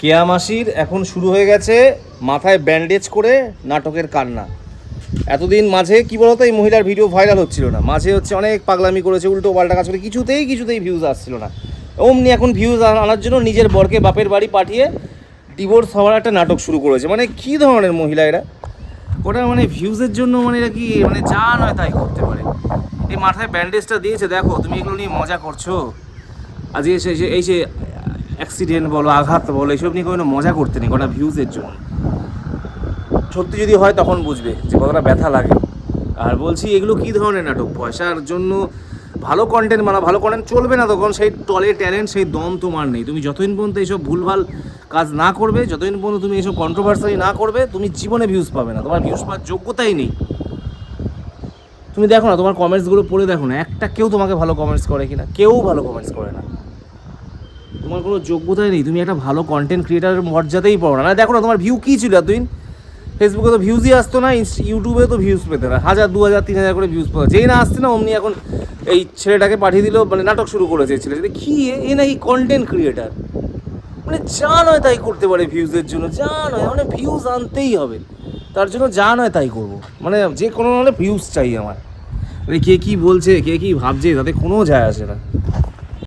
কেয়া মাসির এখন শুরু হয়ে গেছে মাথায় ব্যান্ডেজ করে নাটকের কান্না। এতদিন মাঝে কি বলতো, এই মহিলার ভিডিও ভাইরাল হচ্ছিল না। মাঝে হচ্ছে অনেক পাগলামি করেছে, উল্টো পাল্টা কাজ করে, কিছুতেই কিছুতেই ভিউজ আসছিল না। অমনি এখন ভিউজ আনার জন্য নিজের বরকে বাপের বাড়ি পাঠিয়ে ডিভোর্স হওয়ার একটা নাটক শুরু করেছে। মানে কি ধরনের মহিলা এরা? ওটা মানে ভিউজের জন্য মানে এরা কি মানে যা নয় তাই করতে পারে। এই মাথায় ব্যান্ডেজটা দিয়েছে, দেখো, তুমি এগুলো নিয়ে মজা করছ। আজকে এসে এই যে অ্যাক্সিডেন্ট বলো আঘাত বলো এইসব নিয়ে কোনো মজা করতে নেই কটা ভিউজের জন্য। সত্যি যদি হয় তখন বুঝবে যে কতটা ব্যথা লাগে। আর বলছি এগুলো কী ধরনের নাটক? পয়সার জন্য ভালো কন্টেন্ট বানা ভালো কন্টেন্ট চলবে না তখন সেই টলে ট্যালেন্ট সেই দম তোমার নেই। তুমি যতদিন পর্যন্ত এইসব ভুলভাল কাজ না করবে যতদিন পর্যন্ত তুমি এইসব কন্ট্রোভার্সারি না করবে তুমি জীবনে ভিউজ পাবে না। তোমার ভিউজ পাওয়ার যোগ্যতাই নেই। তুমি দেখো না তোমার কমেন্টসগুলো পড়ে দেখো না একটা কেউ তোমাকে ভালো কমেন্টস করে কিনা? কেউ ভালো কমেন্টস করে না। তোমার কোনো যোগ্যতাই নেই। তুমি একটা ভালো কন্টেন্ট ক্রিয়েটারের মর্যাদাই পড়ো না। দেখো না, তোমার ভিউ কী ছিল এতদিন? ফেসবুকে তো ভিউজই আসতো না ইউটিউবে তো ভিউজ পেতে না। হাজার দু হাজার তিন হাজার করে ভিউজ পেতো যেই না আসছে না, অমনি এখন এই ছেলেটাকে পাঠিয়ে দিল মানে নাটক শুরু করেছে ছেলে কি এ- এ নাকি কন্টেন্ট ক্রিয়েটার মানে যা নয় তাই করতে পারে ভিউজের জন্য। যা নয় মানে ভিউজ আনতেই হবে। তার জন্য যা নয় তাই করব। মানে যে কোনো হলে ভিউজ চাই আমার। মানে কে কী বলছে, কে কী ভাবছে, তাতে কোনো যায় আসে না।